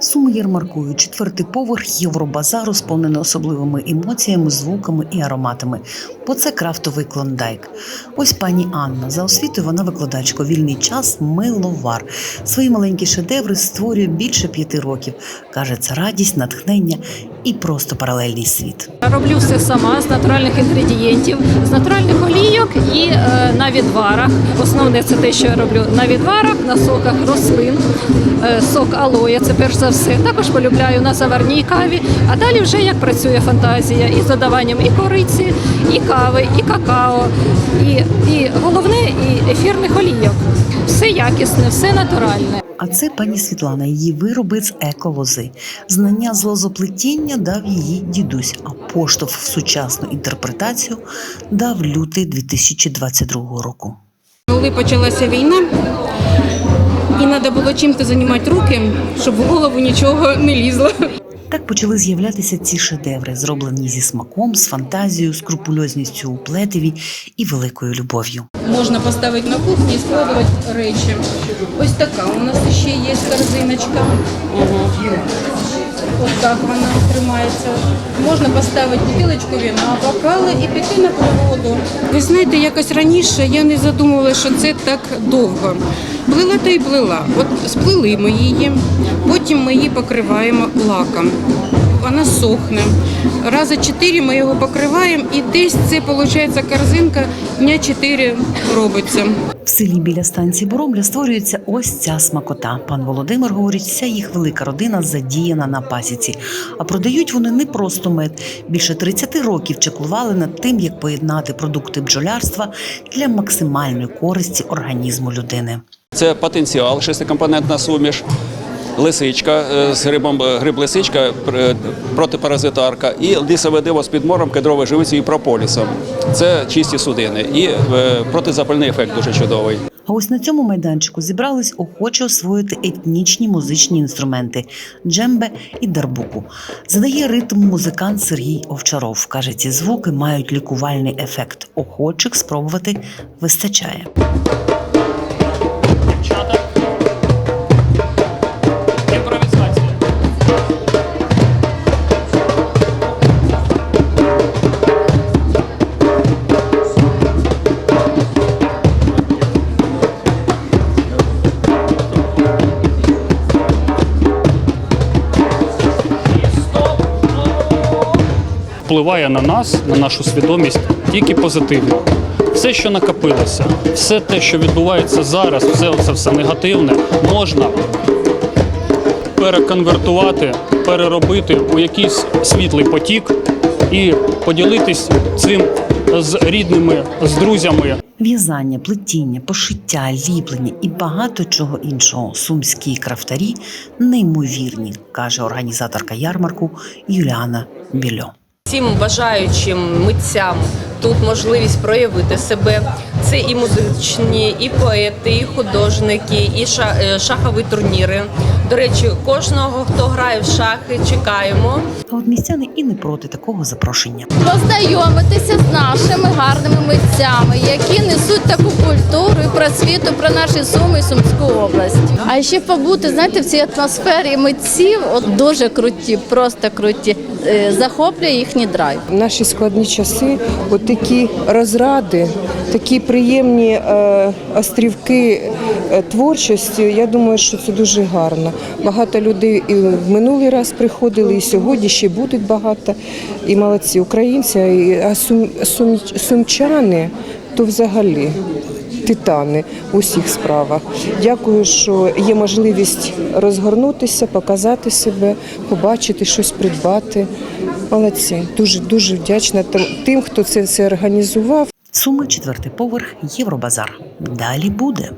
Суми ярмаркують четвертий поверх Євробазару, сповнений особливими емоціями, звуками і ароматами. Бо це крафтовий клондайк. Ось пані Анна. За освітою вона викладачка. Вільний час миловар. Свої маленькі шедеври створює більше п'яти років. Каже, це радість, натхнення і просто паралельний світ. Роблю все сама з натуральних інгредієнтів, з натуральних олійок і е, на відварах. Основне це те, що я роблю на відварах, на соках рослин, е, сок алоє, це перш за все. Також полюбляю на заварній каві. А далі вже як працює фантазія із додаванням і кориці, і кави, і какао, і, і головне і ефірних олійок. Все якісне, все натуральне. А це пані Світлана. Її вироби з еколози. Знання з лозоплетіння дав її дідусь, а поштовх в сучасну інтерпретацію дав лютий 2022 року. Коли почалася війна, і треба було чим-то займати руки, щоб в голову нічого не лізло. Так почали з'являтися ці шедеври, зроблені зі смаком, з фантазією, скрупульозністю у плетеві і великою любов'ю. Можна поставити на кухні і складувати речі. Ось така у нас ще є корзиночка. Ось так вона тримається. Можна поставити бутилочку на бокали і піти на природу. Ви знаєте, якось раніше я не задумувала, що це так довго. Плила та й плила. От сплили ми її, потім ми її покриваємо лаком. Вона сохне. Рази чотири ми його покриваємо, і десь це виходить корзинка дня чотири робиться. В селі біля станції Боромля створюється ось ця смакота. Пан Володимир говорить, вся їх велика родина задіяна на пасіці. А продають вони не просто мед. Більше 30 років чеклували над тим, як поєднати продукти бджолярства для максимальної користі організму людини. Це потенціал, шестикомпонентна суміш, лисичка е, з грибом, е, гриб лисичка, пр- протипаразитарка і лісове диво з підмором, кедровою живицею і прополісом. Це чисті судини. І е, протизапальний ефект дуже чудовий. А ось на цьому майданчику зібрались охоче освоїти етнічні музичні інструменти джембе і дарбуку. Задає ритм музикант Сергій Овчаров. Каже, ці звуки мають лікувальний ефект. Охочих спробувати вистачає. Впливає на нас, на нашу свідомість тільки позитивно. Все, що накопилося, все те, що відбувається зараз, все це все негативне, можна переконвертувати, переробити у якийсь світлий потік і поділитись цим з рідними, з друзями. В'язання, плетіння, пошиття, ліплення і багато чого іншого. Сумські крафтарі неймовірні, каже організаторка ярмарку Юліана Більо. Всім бажаючим митцям тут можливість проявити себе. Це і музичні, і поети, і художники, і ша- е, шахові турніри. До речі, кожного, хто грає в шахи, чекаємо. А от містяни і не проти такого запрошення. познайомитися з нашими гарними митцями, які несуть таку культуру і просвіту про наші суми і Сумську область. А ще побути, знаєте, в цій атмосфері митців от дуже круті, просто круті. Е, Захоплює їхній драйв. В наші складні часи от такі розради, такі приємні е, острівки е, творчості. Я думаю, що це дуже гарно. Багато людей і в минулий раз приходили, і сьогодні ще будуть багато. І молодці українці, а сум, сум, сумчани то взагалі. Титани у всіх справах. Дякую, що є можливість розгорнутися, показати себе, побачити щось, придбати. Молодці. Дуже дуже вдячна тим, хто це все організував. Суми четвертий поверх Євробазар. Далі буде.